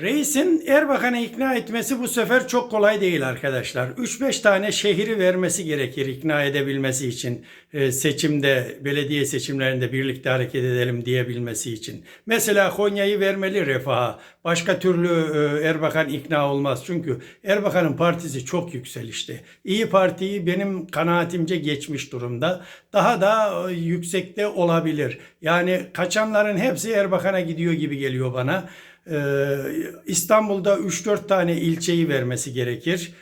Reisin Erbakan'ı ikna etmesi bu sefer çok kolay değil arkadaşlar. 3-5 tane şehri vermesi gerekir ikna edebilmesi için. Ee, seçimde, belediye seçimlerinde birlikte hareket edelim diyebilmesi için. Mesela Konya'yı vermeli refaha. Başka türlü e, Erbakan ikna olmaz. Çünkü Erbakan'ın partisi çok yükselişte. İyi Parti'yi benim kanaatimce geçmiş durumda. Daha da e, yüksekte olabilir. Yani kaçanların hepsi Erbakan'a gidiyor gibi geliyor bana. Ee, İstanbul'da 3-4 tane ilçeyi vermesi gerekir.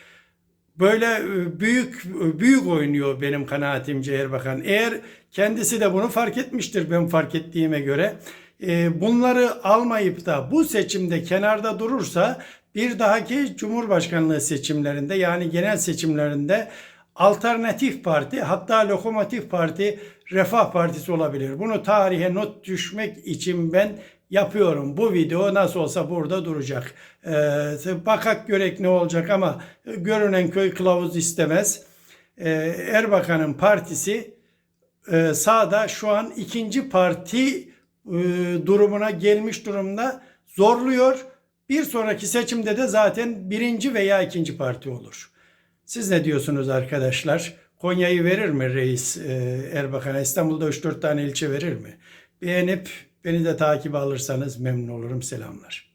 Böyle e, büyük büyük oynuyor benim kanaatimce Erbakan. Eğer kendisi de bunu fark etmiştir ben fark ettiğime göre. e, Bunları almayıp da bu seçimde kenarda durursa bir dahaki Cumhurbaşkanlığı seçimlerinde yani genel seçimlerinde alternatif parti hatta lokomotif parti Refah Partisi olabilir. Bunu tarihe not düşmek için ben yapıyorum. Bu video nasıl olsa burada duracak. Ee, bakak görek ne olacak ama görünen köy kılavuz istemez. Ee, Erbakan'ın partisi e, sağda şu an ikinci parti e, durumuna gelmiş durumda zorluyor. Bir sonraki seçimde de zaten birinci veya ikinci parti olur. Siz ne diyorsunuz arkadaşlar? Konya'yı verir mi reis e, Erbakan'a? İstanbul'da 3-4 tane ilçe verir mi? Beğenip beni de takip alırsanız memnun olurum. Selamlar.